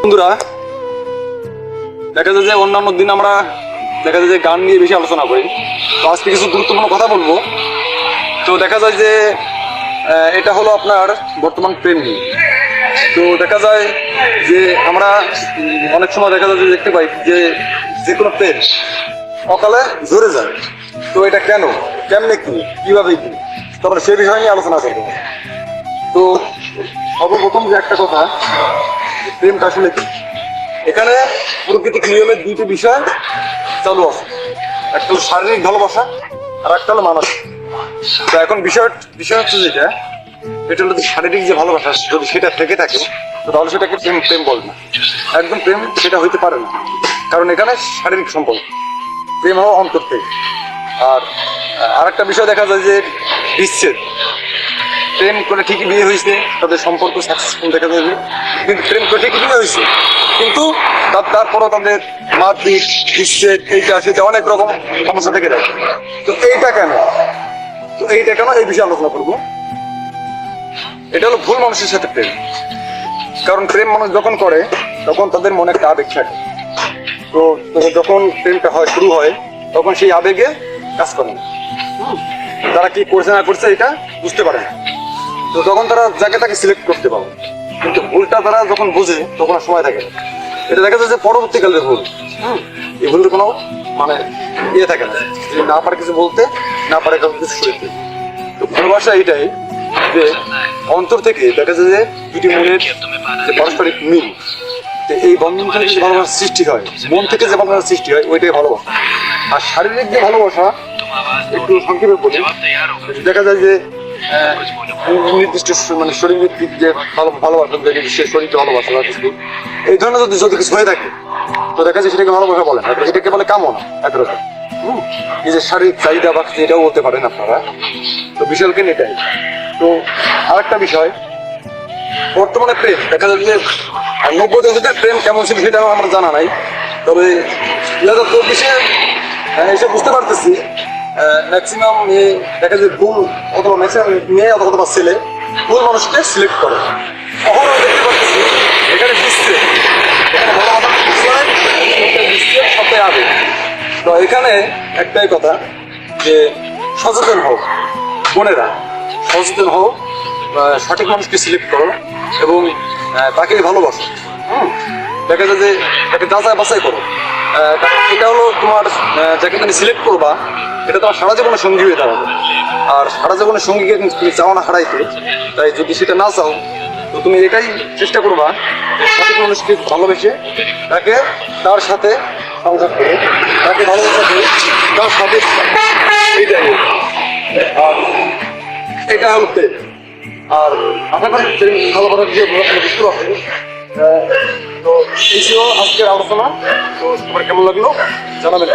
বন্ধুরা, দেখা যায় যে অন্যান্য দিন আমরা দেখা যায় যে গান নিয়ে বেশি আলোচনা করি। তো আজকে কিছু গুরুত্বপূর্ণ কথা বলব। তো দেখা যায় যে এটা হলো আপনার বর্তমান প্রেম নিয়ে তো দেখা যায় যে আমরা অনেক সময় দেখা যায় যে দেখতে পাই যে যে কোনো প্রেম অকালে ঝরে যায়। তো এটা কেন? কেমনে কি? কীভাবে কি? তারপরে সে বিষয় নিয়ে আলোচনা করব। তো সর্বপ্রথম যে একটা কথা প্রেমটা আসলে কি? এখানে প্রকৃতিক নিয়মের দুইটি বিষয় চালু আছে। একটা হলো শারীরিক ভালোবাসা আর একটা হলো মানসিক। তো এখন বিষয় বিষয় হচ্ছে যেটা, এটা হলো শারীরিক যে ভালোবাসা, যদি সেটা থেকে থাকে তাহলে সেটাকে প্রেম প্রেম বলে না। একদম প্রেম সেটা হইতে পারে না। কারণ এখানে শারীরিক সম্পর্ক, প্রেম হওয়া অন্তর থেকে। আর আরেকটা বিষয় দেখা যায় যে বিচ্ছেদ। প্রেম করে ঠিকই বিয়ে হয়েছে, তাদের সম্পর্ক সাকসেসফুল দেখা যাবে। কিন্তু প্রেম করে ঠিকই বিয়ে হয়েছে, কিন্তু তার তারপরও তাদের মারপিট বিচ্ছেদ এইটা, সেটা অনেক রকম সমস্যা থেকে যায়। তো এইটা কেন? তো এইটা কেন এই বিষয়ে আলোচনা করব? এটা হলো ভুল মানুষের সাথে প্রেম। কারণ প্রেম মানুষ যখন করে, তখন তাদের মনে একটা আবেগ থাকে। তো যখন প্রেমটা হয়, শুরু হয়, তখন সেই আবেগে কাজ করে তারা কি করছে না করছে এটা বুঝতে পারে না। তো তখন তারা যাকে তাকে সিলেক্ট করতে পারবে। কিন্তু ভুলটা তারা যখন বোঝে, তখন আর সময় থাকে না। এটা দেখা যায় যে পরবর্তীকালের ভুল। হুম। এই ভুলের কোনো মানে ইয়ে থাকে না। যে না পারে কিছু বলতে, না পারে কাউকে কিছু সইতে তো ভালোবাসা এটাই যে অন্তর থেকে দেখা যায় যে দুটি মনের যে পারস্পরিক মিল তো এই বন্ধন থেকে যে ভালোবাসার সৃষ্টি হয়, মন থেকে যে ভালোবাসার সৃষ্টি হয়, ওইটাই ভালোবাসা। আর শারীরিক যে ভালোবাসা, একটু সংক্ষেপে বলি। দেখা যায় যে নির্দিষ্ট মানে শরীরের দিক যে ভালো ভালোবাসা দেখে সে শরীরকে ভালোবাসা বা কিছু এই ধরনের যদি যদি কিছু হয়ে থাকে, তো দেখা যায় সেটাকে ভালোবাসা বলে না এটাকে বলে কামনা, এক রকম। হুম নিজের শারীরিক চাহিদা বা এটাও বলতে পারেন আপনারা। তো বিশাল কেন এটাই। তো আরেকটা বিষয়, বর্তমানে প্রেম, দেখা যাচ্ছে যে নব্বই দশকের প্রেম কেমন ছিল সেটা আমার জানা নাই। তবে দু হাজার চব্বিশে এসে বুঝতে পারতেছি ম্যাক্সিমাম মেয়ে দেখা যায় ভুল অথবা ম্যাক্সিমাম মেয়ে অথবা অথবা ছেলে, ভুল মানুষকে সিলেক্ট করে। কখনো এখানে বিশ্বে এখানে বড় কথা বিষয় বিশ্বের সপ্তাহে তো এখানে একটাই কথা যে সচেতন হোক বোনেরা, সচেতন হোক সঠিক মানুষকে সিলেক্ট করো এবং তাকে ভালোবাসো? দেখা যায় যে তাকে যাচাই বাছাই করো এটা হলো তোমার যাকে তুমি সিলেক্ট করবা এটা তোমার সারা জীবনের সঙ্গী হয়ে দাঁড়াবে আর সারা জীবনের সঙ্গীকে তুমি চাও না হারাইতে। তাই যদি সেটা না চাও তো তুমি এটাই চেষ্টা করবা সঠিক মানুষকে ভালোবেসে তাকে তার সাথে সংসার করে তাকে ভালোবাসা করে তার সাথে এইটাই আর এটা প্রেম। আর আশা করি ভালো করার যে পারবে আহ, তো এই ছিল আজকের আলোচনা। তো তোমার কেমন লাগল? জানাবেন।